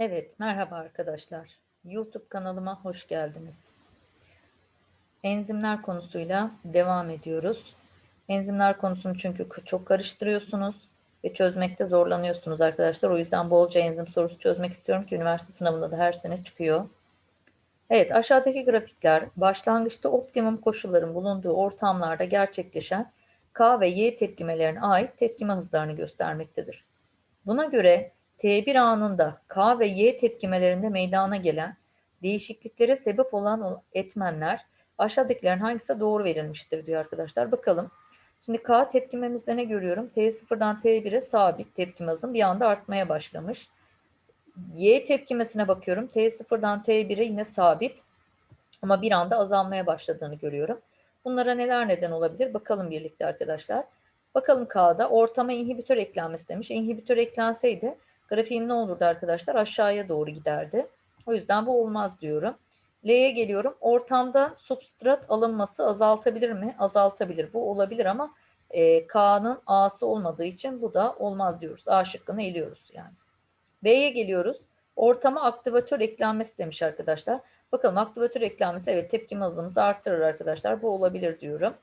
Evet, merhaba arkadaşlar. YouTube kanalıma hoş geldiniz. Enzimler konusuyla devam ediyoruz. Enzimler konusunu çünkü çok karıştırıyorsunuz ve çözmekte zorlanıyorsunuz arkadaşlar. O yüzden bolca enzim sorusu çözmek istiyorum ki üniversite sınavında da her sene çıkıyor. Evet, aşağıdaki grafikler başlangıçta optimum koşulların bulunduğu ortamlarda gerçekleşen K ve Y tepkimelerine ait tepkime hızlarını göstermektedir. Buna göre T1 anında K ve Y tepkimelerinde meydana gelen değişikliklere sebep olan etmenler aşağıdakilerin hangisi doğru verilmiştir diyor arkadaşlar. Bakalım. Şimdi K tepkimemizde ne görüyorum? T0'dan T1'e sabit tepkime hızım bir anda artmaya başlamış. Y tepkimesine bakıyorum. T0'dan T1'e yine sabit ama bir anda azalmaya başladığını görüyorum. Bunlara neler neden olabilir? Bakalım birlikte arkadaşlar. Bakalım K'da ortama inhibitör eklenmesi demiş. İnhibitör eklenseydi grafiğim ne olurdu arkadaşlar? Aşağıya doğru giderdi. O yüzden bu olmaz diyorum. L'ye geliyorum. Ortamda substrat alınması azaltabilir mi? Azaltabilir. Bu olabilir ama e, K'nın A'sı olmadığı için bu da olmaz diyoruz. A şıkkını eliyoruz yani. B'ye geliyoruz. Ortama aktivatör eklenmesi demiş arkadaşlar. Bakalım aktivatör eklenmesi evet tepkime hızımızı artırır arkadaşlar. Bu olabilir diyorum.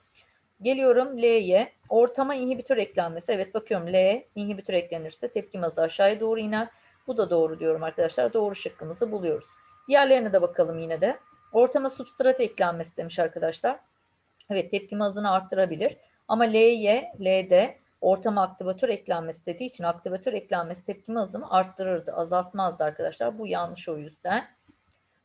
Geliyorum L'ye. Ortama inhibitör eklenmesi. Evet bakıyorum L inhibitör eklenirse tepkime hızı aşağıya doğru iner. Bu da doğru diyorum arkadaşlar. Doğru şıkkımızı buluyoruz. Diğerlerine de bakalım yine de. Ortama substrat eklenmesi demiş arkadaşlar. Evet tepkime hızını arttırabilir. Ama L'ye, L'de ortama aktivatör eklenmesi dediği için aktivatör eklenmesi tepkime hızını arttırırdı, azaltmazdı arkadaşlar. Bu yanlış o yüzden.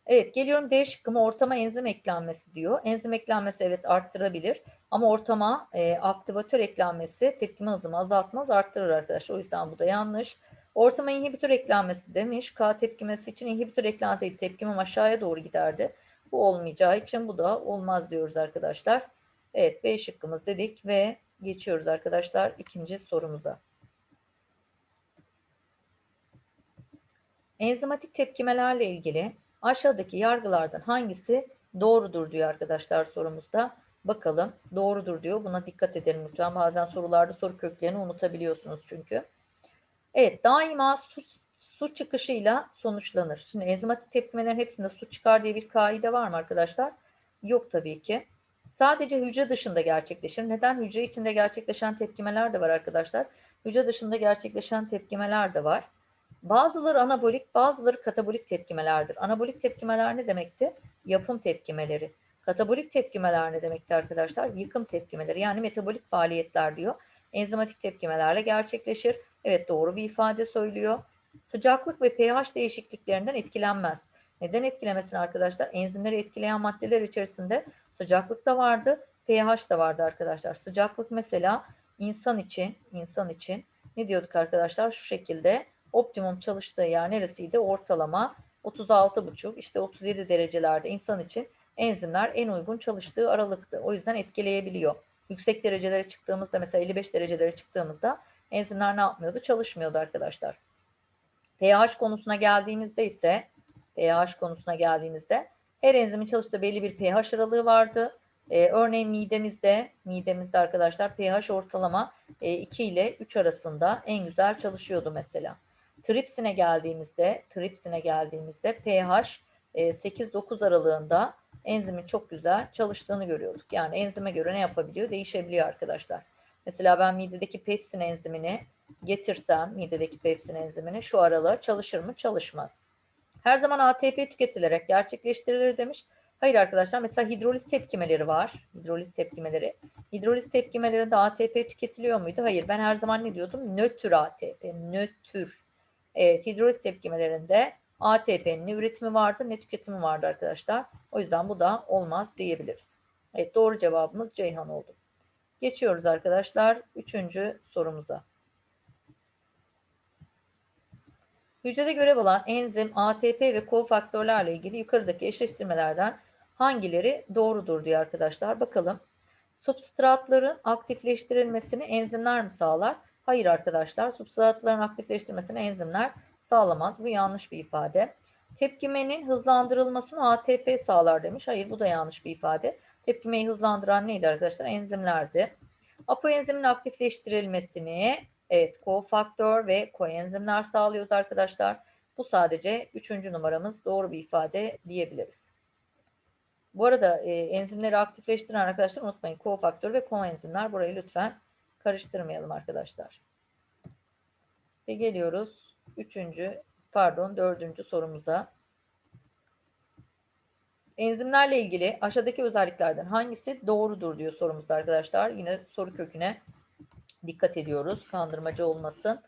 Evet geliyorum D şıkkıma ortama enzim eklenmesi diyor. Enzim eklenmesi evet arttırabilir ama ortama e, aktivatör eklenmesi tepkime hızını azaltmaz arttırır arkadaşlar. O yüzden bu da yanlış. Ortama inhibitör eklenmesi demiş. K tepkimesi için inhibitör eklenseydi tepkimem aşağıya doğru giderdi. Bu olmayacağı için bu da olmaz diyoruz arkadaşlar. Evet B şıkkımız dedik ve geçiyoruz arkadaşlar ikinci sorumuza. Enzimatik tepkimelerle ilgili aşağıdaki yargılardan hangisi doğrudur diyor arkadaşlar sorumuzda. Bakalım doğrudur diyor. Buna dikkat edelim lütfen. Bazen sorularda soru köklerini unutabiliyorsunuz çünkü. Evet daima su, su çıkışıyla sonuçlanır. Şimdi enzimatik tepkimelerin hepsinde su çıkar diye bir kaide var mı arkadaşlar? Yok tabii ki. Sadece hücre dışında gerçekleşir. Neden? Hücre içinde gerçekleşen tepkimeler de var arkadaşlar. Hücre dışında gerçekleşen tepkimeler de var. Bazıları anabolik, bazıları katabolik tepkimelerdir. Anabolik tepkimeler ne demekti? Yapım tepkimeleri. Katabolik tepkimeler ne demekti arkadaşlar? Yıkım tepkimeleri yani metabolik faaliyetler diyor. Enzimatik tepkimelerle gerçekleşir. Evet doğru bir ifade söylüyor. Sıcaklık ve pH değişikliklerinden etkilenmez. Neden etkilemesin arkadaşlar? Enzimleri etkileyen maddeler içerisinde sıcaklık da vardı, pH da vardı arkadaşlar. Sıcaklık mesela insan için, insan için ne diyorduk arkadaşlar? Şu şekilde optimum çalıştığı yer neresiydi? Ortalama 36,5 işte 37 derecelerde insan için enzimler en uygun çalıştığı aralıktı. O yüzden etkileyebiliyor. Yüksek derecelere çıktığımızda mesela 55 derecelere çıktığımızda enzimler ne yapmıyordu? Çalışmıyordu arkadaşlar. pH konusuna geldiğimizde ise pH konusuna geldiğimizde her enzimin çalıştığı belli bir pH aralığı vardı. Ee, örneğin midemizde, midemizde arkadaşlar pH ortalama e, 2 ile 3 arasında en güzel çalışıyordu mesela. Tripsine geldiğimizde, tripsine geldiğimizde pH 8-9 e, aralığında enzimin çok güzel çalıştığını görüyorduk. Yani enzime göre ne yapabiliyor? Değişebiliyor arkadaşlar. Mesela ben midedeki pepsin enzimini getirsem, midedeki pepsin enzimini şu aralığa çalışır mı? Çalışmaz. Her zaman ATP tüketilerek gerçekleştirilir demiş. Hayır arkadaşlar mesela hidroliz tepkimeleri var. Hidroliz tepkimeleri. Hidroliz tepkimelerinde ATP tüketiliyor muydu? Hayır ben her zaman ne diyordum? Nötr ATP. Nötr. Evet hidroliz tepkimelerinde ATP'nin üretimi vardı ne tüketimi vardı arkadaşlar. O yüzden bu da olmaz diyebiliriz. Evet doğru cevabımız Ceyhan oldu. Geçiyoruz arkadaşlar üçüncü sorumuza. Hücrede görev alan enzim, ATP ve kofaktörlerle ilgili yukarıdaki eşleştirmelerden hangileri doğrudur diyor arkadaşlar. Bakalım. Substratların aktifleştirilmesini enzimler mi sağlar? Hayır arkadaşlar. Substratların aktifleştirmesini enzimler sağlamaz. Bu yanlış bir ifade. Tepkimenin hızlandırılmasını ATP sağlar demiş. Hayır bu da yanlış bir ifade. Tepkimeyi hızlandıran neydi arkadaşlar? Enzimlerdi. Apoenzimin aktifleştirilmesini evet kofaktör ve koenzimler sağlıyordu arkadaşlar. Bu sadece üçüncü numaramız doğru bir ifade diyebiliriz. Bu arada e, enzimleri aktifleştiren arkadaşlar unutmayın kofaktör ve koenzimler. Burayı lütfen karıştırmayalım arkadaşlar. Ve geliyoruz üçüncü pardon dördüncü sorumuza. Enzimlerle ilgili aşağıdaki özelliklerden hangisi doğrudur diyor sorumuzda arkadaşlar. Yine soru köküne dikkat ediyoruz. Kandırmacı olmasın.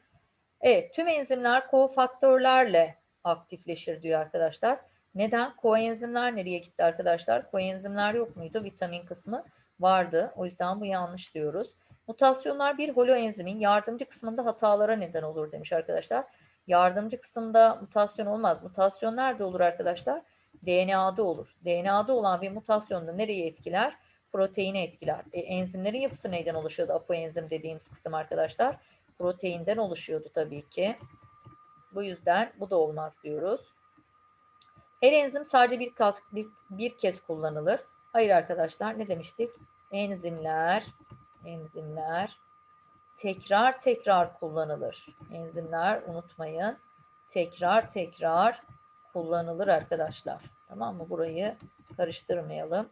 Evet tüm enzimler kofaktörlerle aktifleşir diyor arkadaşlar. Neden? Koenzimler nereye gitti arkadaşlar? Koenzimler yok muydu? Vitamin kısmı vardı. O yüzden bu yanlış diyoruz. Mutasyonlar bir holoenzimin yardımcı kısmında hatalara neden olur demiş arkadaşlar. Yardımcı kısımda mutasyon olmaz. Mutasyon nerede olur arkadaşlar? DNA'da olur. DNA'da olan bir mutasyon da nereye etkiler? Proteine etkiler. E, enzimlerin yapısı neyden oluşuyordu? Apoenzim dediğimiz kısım arkadaşlar. Proteinden oluşuyordu tabii ki. Bu yüzden bu da olmaz diyoruz. Her enzim sadece bir, kez, bir, bir kez kullanılır. Hayır arkadaşlar ne demiştik? Enzimler, enzimler tekrar tekrar kullanılır. Enzimler unutmayın. Tekrar tekrar kullanılır arkadaşlar. Tamam mı? Burayı karıştırmayalım.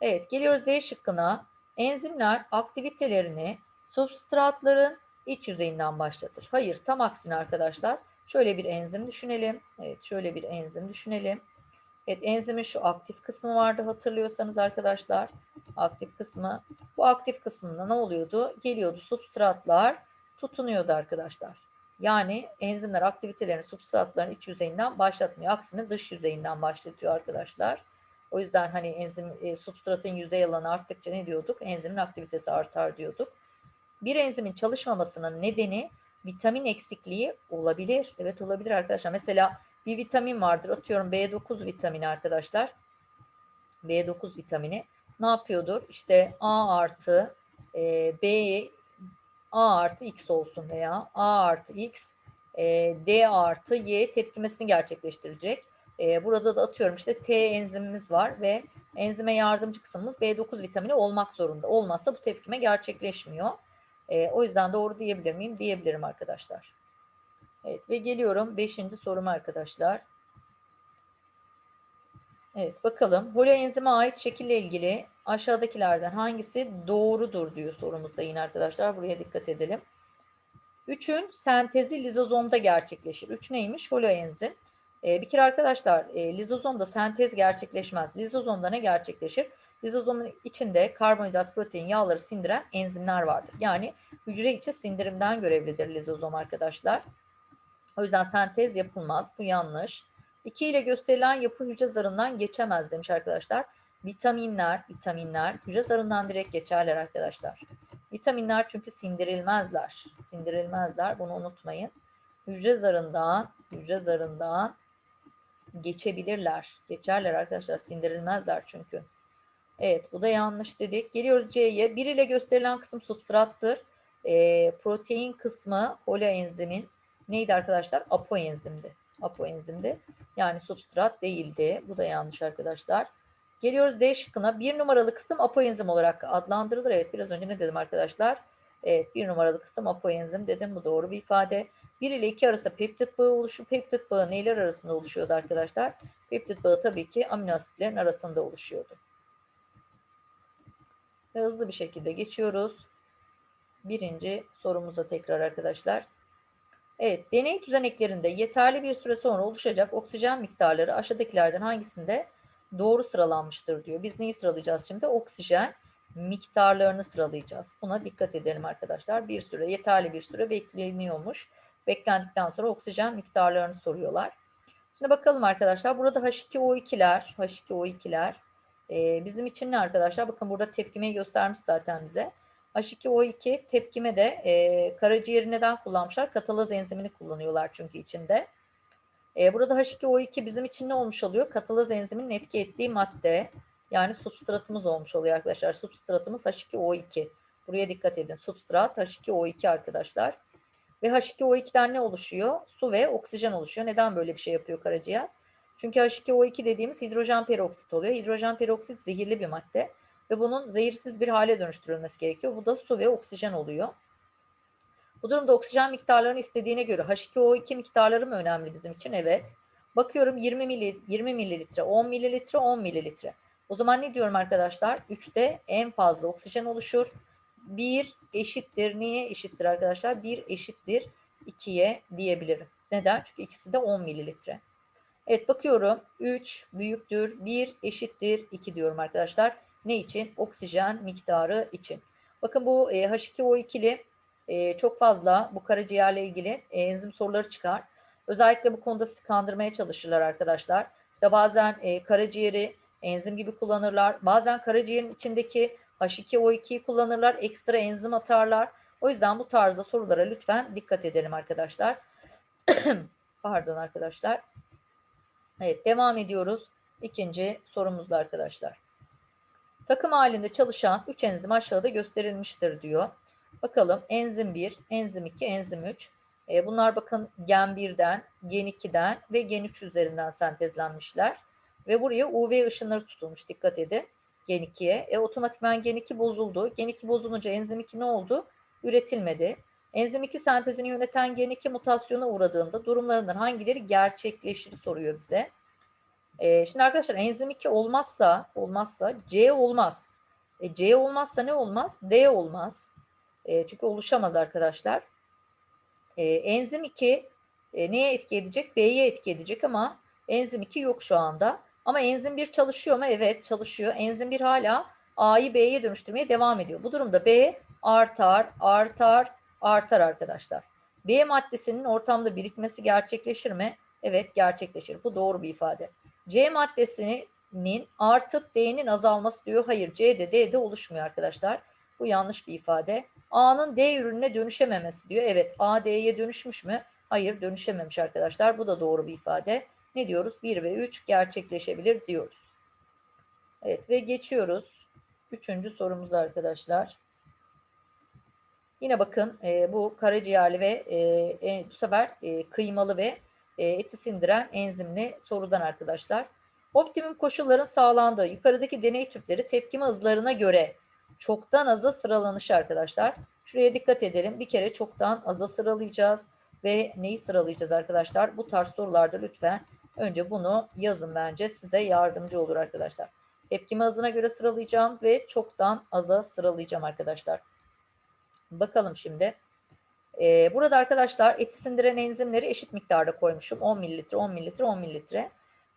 Evet geliyoruz D şıkkına. Enzimler aktivitelerini substratların iç yüzeyinden başlatır. Hayır tam aksine arkadaşlar. Şöyle bir enzim düşünelim. Evet şöyle bir enzim düşünelim. Evet enzimin şu aktif kısmı vardı hatırlıyorsanız arkadaşlar. Aktif kısmı. Bu aktif kısmında ne oluyordu? Geliyordu substratlar tutunuyordu arkadaşlar. Yani enzimler aktivitelerini substratların iç yüzeyinden başlatmıyor. Aksine dış yüzeyinden başlatıyor arkadaşlar. O yüzden hani enzim e, substratın yüzey alanı arttıkça ne diyorduk? Enzimin aktivitesi artar diyorduk. Bir enzimin çalışmamasının nedeni vitamin eksikliği olabilir. Evet olabilir arkadaşlar. Mesela bir vitamin vardır. Atıyorum B9 vitamini arkadaşlar. B9 vitamini ne yapıyordur? İşte A artı e, B A artı X olsun veya A artı X e, D artı Y tepkimesini gerçekleştirecek. E, burada da atıyorum işte T enzimimiz var ve enzime yardımcı kısmımız B9 vitamini olmak zorunda. Olmazsa bu tepkime gerçekleşmiyor. E, o yüzden doğru diyebilir miyim? Diyebilirim arkadaşlar. Evet ve geliyorum 5. soruma arkadaşlar. Evet bakalım. Holoenzime ait şekille ilgili aşağıdakilerden hangisi doğrudur diyor sorumuzda yine arkadaşlar. Buraya dikkat edelim. 3'ün sentezi lizozomda gerçekleşir. 3 neymiş? Holoenzim. Ee, bir kere arkadaşlar e, lizozomda sentez gerçekleşmez. Lizozomda ne gerçekleşir? Lizozomun içinde karbonhidrat, protein, yağları sindiren enzimler vardır. Yani hücre içi sindirimden görevlidir lizozom arkadaşlar. O yüzden sentez yapılmaz. Bu yanlış. 2 ile gösterilen yapı hücre zarından geçemez demiş arkadaşlar. Vitaminler, vitaminler hücre zarından direkt geçerler arkadaşlar. Vitaminler çünkü sindirilmezler. Sindirilmezler. Bunu unutmayın. Hücre zarından, hücre zarından geçebilirler. Geçerler arkadaşlar. Sindirilmezler çünkü. Evet bu da yanlış dedik. Geliyoruz C'ye. 1 ile gösterilen kısım substrattır. E, protein kısmı holoenzimin neydi arkadaşlar? Apoenzimdi. Apoenzimdi. Yani substrat değildi. Bu da yanlış arkadaşlar. Geliyoruz D şıkkına. Bir numaralı kısım apoenzim olarak adlandırılır. Evet biraz önce ne dedim arkadaşlar? Evet bir numaralı kısım apoenzim dedim. Bu doğru bir ifade. 1 ile 2 arasında peptit bağı oluşuyor. Peptit bağı neyler arasında oluşuyordu arkadaşlar? Peptit bağı tabii ki amino asitlerin arasında oluşuyordu. Ve hızlı bir şekilde geçiyoruz. Birinci sorumuza tekrar arkadaşlar. Evet, deney düzeneklerinde yeterli bir süre sonra oluşacak oksijen miktarları aşağıdakilerden hangisinde doğru sıralanmıştır diyor. Biz neyi sıralayacağız şimdi? Oksijen miktarlarını sıralayacağız. Buna dikkat edelim arkadaşlar. Bir süre, yeterli bir süre bekleniyormuş. Beklendikten sonra oksijen miktarlarını soruyorlar. Şimdi bakalım arkadaşlar. Burada H2O2'ler, H2O2'ler e, bizim için ne arkadaşlar? Bakın burada tepkimeyi göstermiş zaten bize. H2O2 tepkime de e, karaciğeri neden kullanmışlar? Katalaz enzimini kullanıyorlar çünkü içinde. E, burada H2O2 bizim için ne olmuş oluyor? Katalaz enziminin etki ettiği madde. Yani substratımız olmuş oluyor arkadaşlar. Substratımız H2O2. Buraya dikkat edin. Substrat H2O2 arkadaşlar. Ve H2O2'den ne oluşuyor? Su ve oksijen oluşuyor. Neden böyle bir şey yapıyor karaciğer? Çünkü H2O2 dediğimiz hidrojen peroksit oluyor. Hidrojen peroksit zehirli bir madde ve bunun zehirsiz bir hale dönüştürülmesi gerekiyor. Bu da su ve oksijen oluyor. Bu durumda oksijen miktarlarını istediğine göre H2O2 miktarları mı önemli bizim için? Evet. Bakıyorum 20 mili, 20 mililitre, 10 mililitre, 10 mililitre. O zaman ne diyorum arkadaşlar? 3'te en fazla oksijen oluşur. 1 eşittir. Niye eşittir arkadaşlar? 1 eşittir 2'ye diyebilirim. Neden? Çünkü ikisi de 10 mililitre. Evet bakıyorum. 3 büyüktür. 1 eşittir 2 diyorum arkadaşlar. Ne için? Oksijen miktarı için. Bakın bu e, H2O2'li e, çok fazla bu karaciğerle ilgili e, enzim soruları çıkar. Özellikle bu konuda sizi kandırmaya çalışırlar arkadaşlar. İşte bazen e, karaciğeri enzim gibi kullanırlar. Bazen karaciğerin içindeki H2O2'yi kullanırlar. Ekstra enzim atarlar. O yüzden bu tarzda sorulara lütfen dikkat edelim arkadaşlar. Pardon arkadaşlar. Evet devam ediyoruz. İkinci sorumuzda arkadaşlar. Takım halinde çalışan 3 enzim aşağıda gösterilmiştir diyor. Bakalım enzim 1, enzim 2, enzim 3. E, bunlar bakın gen 1'den, gen 2'den ve gen 3 üzerinden sentezlenmişler. Ve buraya UV ışınları tutulmuş dikkat edin. Gen 2'ye. E, otomatikman gen 2 bozuldu. Gen 2 bozulunca enzim 2 ne oldu? Üretilmedi. Enzim 2 sentezini yöneten gen 2 mutasyona uğradığında durumlarından hangileri gerçekleşir soruyor bize. E, şimdi arkadaşlar enzim 2 olmazsa olmazsa C olmaz. E, C olmazsa ne olmaz? D olmaz. E, çünkü oluşamaz arkadaşlar. E, enzim 2 e, neye etki edecek? B'ye etki edecek ama enzim 2 yok şu anda. Ama enzim 1 çalışıyor mu? Evet çalışıyor. Enzim 1 hala A'yı B'ye dönüştürmeye devam ediyor. Bu durumda B artar, artar, artar arkadaşlar. B maddesinin ortamda birikmesi gerçekleşir mi? Evet gerçekleşir. Bu doğru bir ifade. C maddesinin artıp D'nin azalması diyor. Hayır C'de D'de oluşmuyor arkadaşlar. Bu yanlış bir ifade. A'nın D ürününe dönüşememesi diyor. Evet A D'ye dönüşmüş mü? Hayır dönüşememiş arkadaşlar. Bu da doğru bir ifade. Ne diyoruz? 1 ve 3 gerçekleşebilir diyoruz. Evet ve geçiyoruz. Üçüncü sorumuz arkadaşlar. Yine bakın e, bu karaciğerli ve e, e, bu sefer e, kıymalı ve e, eti sindiren enzimli sorudan arkadaşlar. Optimum koşulların sağlandığı yukarıdaki deney tüpleri tepkime hızlarına göre çoktan aza sıralanışı arkadaşlar. Şuraya dikkat edelim. Bir kere çoktan aza sıralayacağız ve neyi sıralayacağız arkadaşlar? Bu tarz sorularda lütfen önce bunu yazın bence size yardımcı olur arkadaşlar. Tepkime hızına göre sıralayacağım ve çoktan aza sıralayacağım arkadaşlar. Bakalım şimdi. Ee, burada arkadaşlar eti sindiren enzimleri eşit miktarda koymuşum. 10 mililitre, 10 mililitre, 10 mililitre.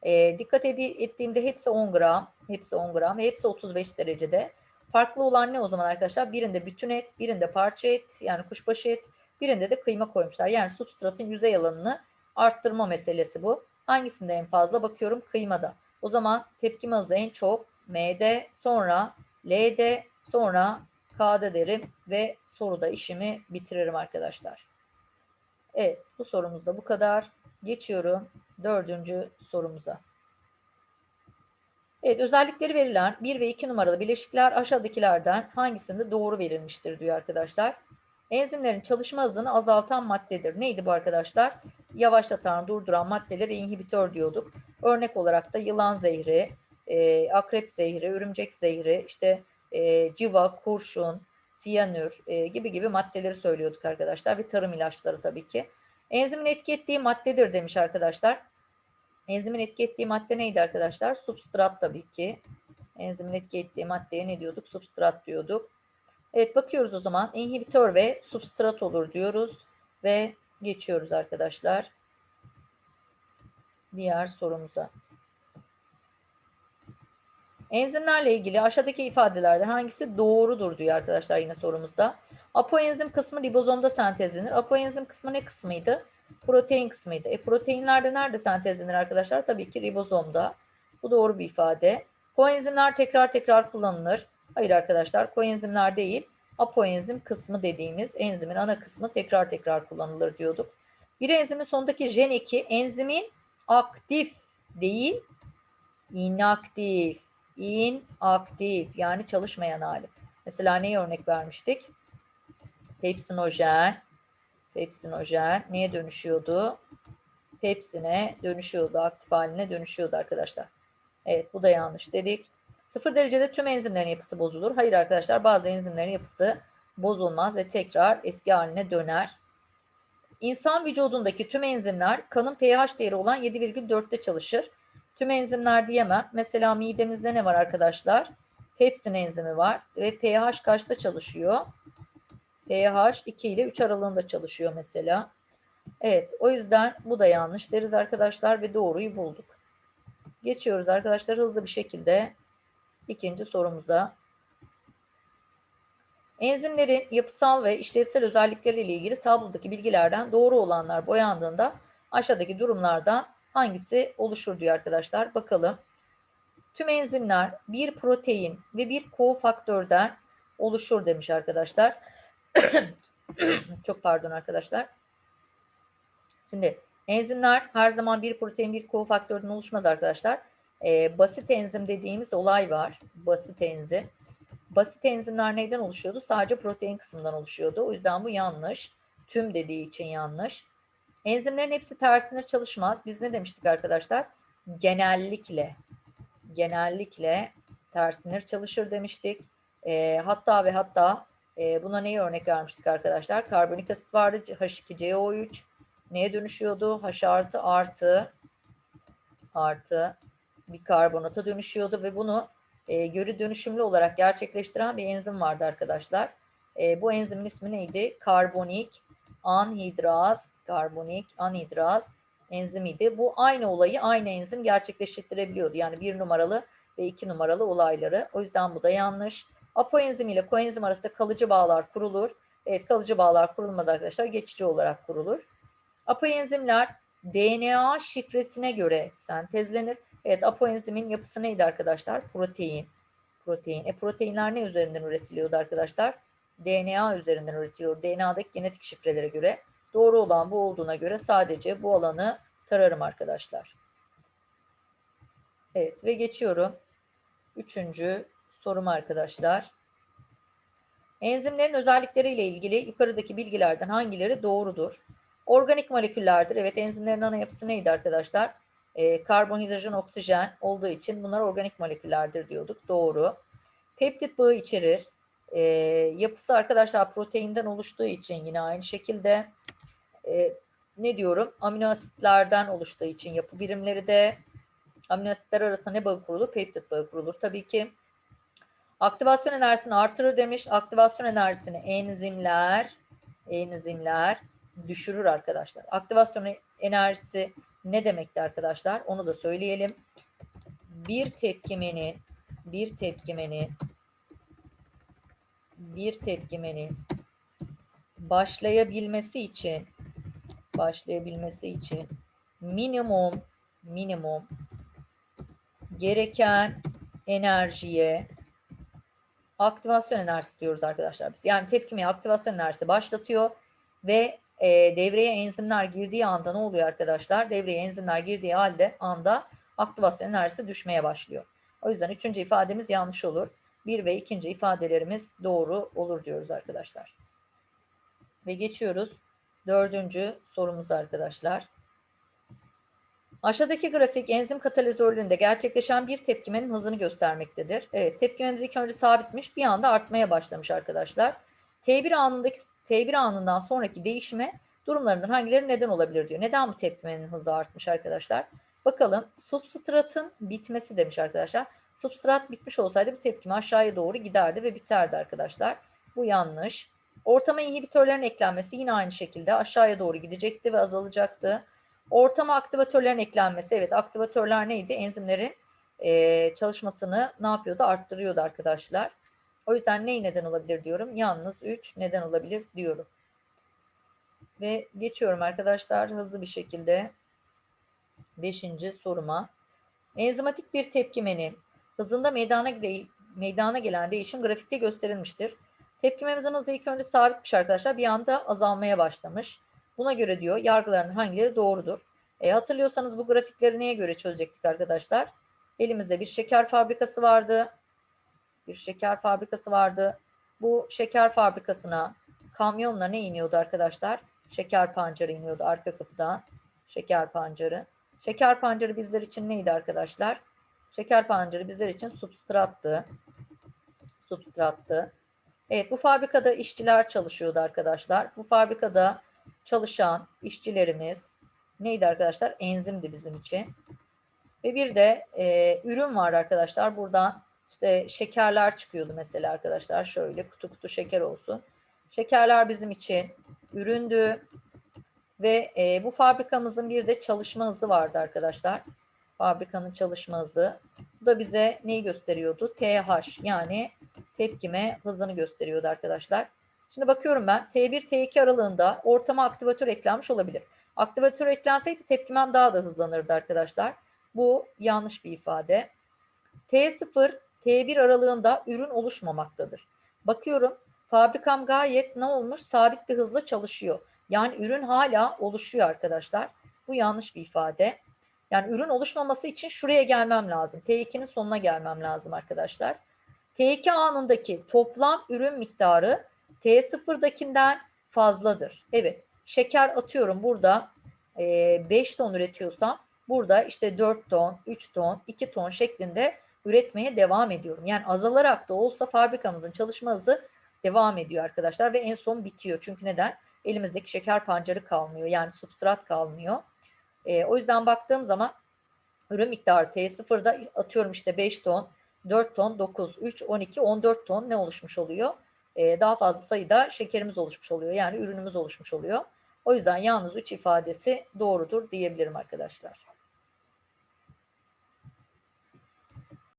Ee, dikkat ed- ettiğimde hepsi 10 gram, hepsi 10 gram ve hepsi 35 derecede. Farklı olan ne o zaman arkadaşlar? Birinde bütün et, birinde parça et yani kuşbaşı et, birinde de kıyma koymuşlar. Yani substratın yüzey alanını arttırma meselesi bu. Hangisinde en fazla bakıyorum? Kıymada. O zaman tepkime hızı en çok M'de, sonra L'de, sonra K'da derim ve soruda işimi bitiririm arkadaşlar. Evet bu sorumuz da bu kadar. Geçiyorum dördüncü sorumuza. Evet özellikleri verilen 1 ve 2 numaralı bileşikler aşağıdakilerden hangisinde doğru verilmiştir diyor arkadaşlar. Enzimlerin çalışma hızını azaltan maddedir. Neydi bu arkadaşlar? Yavaşlatan, durduran maddeleri inhibitör diyorduk. Örnek olarak da yılan zehri, e, akrep zehri, örümcek zehri, işte e, civa, kurşun, siyanür e, gibi gibi maddeleri söylüyorduk arkadaşlar. Ve tarım ilaçları tabii ki. Enzimin etki ettiği maddedir demiş arkadaşlar. Enzimin etki ettiği madde neydi arkadaşlar? Substrat tabii ki. Enzimin etki ettiği maddeye ne diyorduk? Substrat diyorduk. Evet bakıyoruz o zaman. İnhibitör ve substrat olur diyoruz. Ve geçiyoruz arkadaşlar. Diğer sorumuza. Enzimlerle ilgili aşağıdaki ifadelerde hangisi doğrudur diyor arkadaşlar yine sorumuzda. Apoenzim kısmı ribozomda sentezlenir. Apoenzim kısmı ne kısmıydı? Protein kısmıydı. E proteinler de nerede sentezlenir arkadaşlar? Tabii ki ribozomda. Bu doğru bir ifade. Koenzimler tekrar tekrar kullanılır. Hayır arkadaşlar koenzimler değil. Apoenzim kısmı dediğimiz enzimin ana kısmı tekrar tekrar kullanılır diyorduk. Bir enzimin sondaki eki enzimin aktif değil inaktif. İnaktif yani çalışmayan hali. Mesela neye örnek vermiştik? Pepsinojen. Pepsinojen neye dönüşüyordu? Pepsine dönüşüyordu. Aktif haline dönüşüyordu arkadaşlar. Evet bu da yanlış dedik. Sıfır derecede tüm enzimlerin yapısı bozulur. Hayır arkadaşlar bazı enzimlerin yapısı bozulmaz ve tekrar eski haline döner. İnsan vücudundaki tüm enzimler kanın pH değeri olan 7,4'te çalışır. Tüm enzimler diyemem. Mesela midemizde ne var arkadaşlar? Pepsin enzimi var ve pH kaçta çalışıyor? pH 2 ile 3 aralığında çalışıyor mesela. Evet o yüzden bu da yanlış deriz arkadaşlar ve doğruyu bulduk. Geçiyoruz arkadaşlar hızlı bir şekilde ikinci sorumuza. Enzimlerin yapısal ve işlevsel özellikleriyle ilgili tablodaki bilgilerden doğru olanlar boyandığında aşağıdaki durumlardan hangisi oluşur diyor arkadaşlar. Bakalım. Tüm enzimler bir protein ve bir kofaktörden oluşur demiş arkadaşlar. Çok pardon arkadaşlar. Şimdi enzimler her zaman bir protein bir kofaktörden oluşmaz arkadaşlar. Ee, basit enzim dediğimiz olay var. Basit enzim. Basit enzimler neyden oluşuyordu? Sadece protein kısmından oluşuyordu. O yüzden bu yanlış. Tüm dediği için yanlış. Enzimlerin hepsi tersine çalışmaz. Biz ne demiştik arkadaşlar? Genellikle genellikle tersine çalışır demiştik. E, hatta ve hatta e, buna neyi örnek vermiştik arkadaşlar? Karbonik asit vardı H2CO3 neye dönüşüyordu? H artı artı artı bir karbonata dönüşüyordu ve bunu e, görü dönüşümlü olarak gerçekleştiren bir enzim vardı arkadaşlar. E, bu enzimin ismi neydi? Karbonik anhidraz, karbonik anhidraz enzimiydi. Bu aynı olayı aynı enzim gerçekleştirebiliyordu. Yani bir numaralı ve iki numaralı olayları. O yüzden bu da yanlış. Apoenzim ile koenzim arasında kalıcı bağlar kurulur. Evet kalıcı bağlar kurulmaz arkadaşlar. Geçici olarak kurulur. Apoenzimler DNA şifresine göre sentezlenir. Evet apoenzimin yapısı neydi arkadaşlar? Protein. Protein. E proteinler ne üzerinden üretiliyordu arkadaşlar? DNA üzerinden üretiliyor. DNA'daki genetik şifrelere göre. Doğru olan bu olduğuna göre sadece bu alanı tararım arkadaşlar. Evet ve geçiyorum. Üçüncü sorum arkadaşlar. Enzimlerin özellikleriyle ilgili yukarıdaki bilgilerden hangileri doğrudur? Organik moleküllerdir. Evet enzimlerin ana yapısı neydi arkadaşlar? Ee, karbon, oksijen olduğu için bunlar organik moleküllerdir diyorduk. Doğru. Peptit bağı içerir. Ee, yapısı arkadaşlar proteinden oluştuğu için yine aynı şekilde e, ne diyorum? Amino asitlerden oluştuğu için yapı birimleri de amino asitler arasında ne bağı kurulur? Peptit bağı kurulur. Tabii ki aktivasyon enerjisini artırır demiş. Aktivasyon enerjisini enzimler enzimler düşürür arkadaşlar. Aktivasyon enerjisi ne demekti arkadaşlar? Onu da söyleyelim. Bir tepkimenin bir tepkimenin bir tepkimenin başlayabilmesi için başlayabilmesi için minimum minimum gereken enerjiye aktivasyon enerjisi diyoruz arkadaşlar biz. Yani tepkimeye aktivasyon enerjisi başlatıyor ve e, devreye enzimler girdiği anda ne oluyor arkadaşlar? Devreye enzimler girdiği halde anda aktivasyon enerjisi düşmeye başlıyor. O yüzden üçüncü ifademiz yanlış olur. Bir ve ikinci ifadelerimiz doğru olur diyoruz arkadaşlar. Ve geçiyoruz dördüncü sorumuz arkadaşlar. Aşağıdaki grafik enzim katalizörlüğünde gerçekleşen bir tepkimenin hızını göstermektedir. Evet tepkimemiz ilk önce sabitmiş bir anda artmaya başlamış arkadaşlar. T1 anındaki T1 anından sonraki değişime durumlarından hangileri neden olabilir diyor. Neden bu tepkimenin hızı artmış arkadaşlar? Bakalım substratın bitmesi demiş arkadaşlar. Substrat bitmiş olsaydı bu tepkime aşağıya doğru giderdi ve biterdi arkadaşlar. Bu yanlış. Ortama inhibitörlerin eklenmesi yine aynı şekilde aşağıya doğru gidecekti ve azalacaktı. Ortama aktivatörlerin eklenmesi, evet aktivatörler neydi? Enzimlerin e, çalışmasını ne yapıyordu? Arttırıyordu arkadaşlar. O yüzden ney neden olabilir diyorum. Yalnız 3 neden olabilir diyorum. Ve geçiyorum arkadaşlar hızlı bir şekilde 5. soruma. Enzimatik bir tepkimenin hızında meydana, meydana gelen değişim grafikte gösterilmiştir. Tepkimemizin hızı ilk önce sabitmiş arkadaşlar. Bir anda azalmaya başlamış. Buna göre diyor yargıların hangileri doğrudur? E, hatırlıyorsanız bu grafikleri neye göre çözecektik arkadaşlar? Elimizde bir şeker fabrikası vardı. Bir şeker fabrikası vardı. Bu şeker fabrikasına kamyonla ne iniyordu arkadaşlar? Şeker pancarı iniyordu arka kapıdan. Şeker pancarı. Şeker pancarı bizler için neydi arkadaşlar? Şeker pancarı bizler için substrattı. Substrattı. Evet bu fabrikada işçiler çalışıyordu arkadaşlar. Bu fabrikada çalışan işçilerimiz neydi arkadaşlar? Enzimdi bizim için. Ve bir de e, ürün var arkadaşlar. Buradan işte şekerler çıkıyordu mesela arkadaşlar. Şöyle kutu kutu şeker olsun. Şekerler bizim için üründü. Ve e, bu fabrikamızın bir de çalışma hızı vardı arkadaşlar. Fabrikanın çalışma hızı. Bu da bize neyi gösteriyordu? TH yani tepkime hızını gösteriyordu arkadaşlar. Şimdi bakıyorum ben T1 T2 aralığında ortama aktivatör eklenmiş olabilir. Aktivatör eklenseydi tepkimem daha da hızlanırdı arkadaşlar. Bu yanlış bir ifade. T0 T1 aralığında ürün oluşmamaktadır. Bakıyorum fabrikam gayet ne olmuş? Sabit bir hızla çalışıyor. Yani ürün hala oluşuyor arkadaşlar. Bu yanlış bir ifade. Yani ürün oluşmaması için şuraya gelmem lazım. T2'nin sonuna gelmem lazım arkadaşlar. T2 anındaki toplam ürün miktarı T0'dakinden fazladır. Evet şeker atıyorum burada 5 ton üretiyorsam burada işte 4 ton, 3 ton, 2 ton şeklinde üretmeye devam ediyorum. Yani azalarak da olsa fabrikamızın çalışma hızı devam ediyor arkadaşlar ve en son bitiyor. Çünkü neden? Elimizdeki şeker pancarı kalmıyor. Yani substrat kalmıyor. E, o yüzden baktığım zaman ürün miktarı T0'da atıyorum işte 5 ton, 4 ton, 9, 3, 12, 14 ton ne oluşmuş oluyor? E, daha fazla sayıda şekerimiz oluşmuş oluyor. Yani ürünümüz oluşmuş oluyor. O yüzden yalnız 3 ifadesi doğrudur diyebilirim arkadaşlar.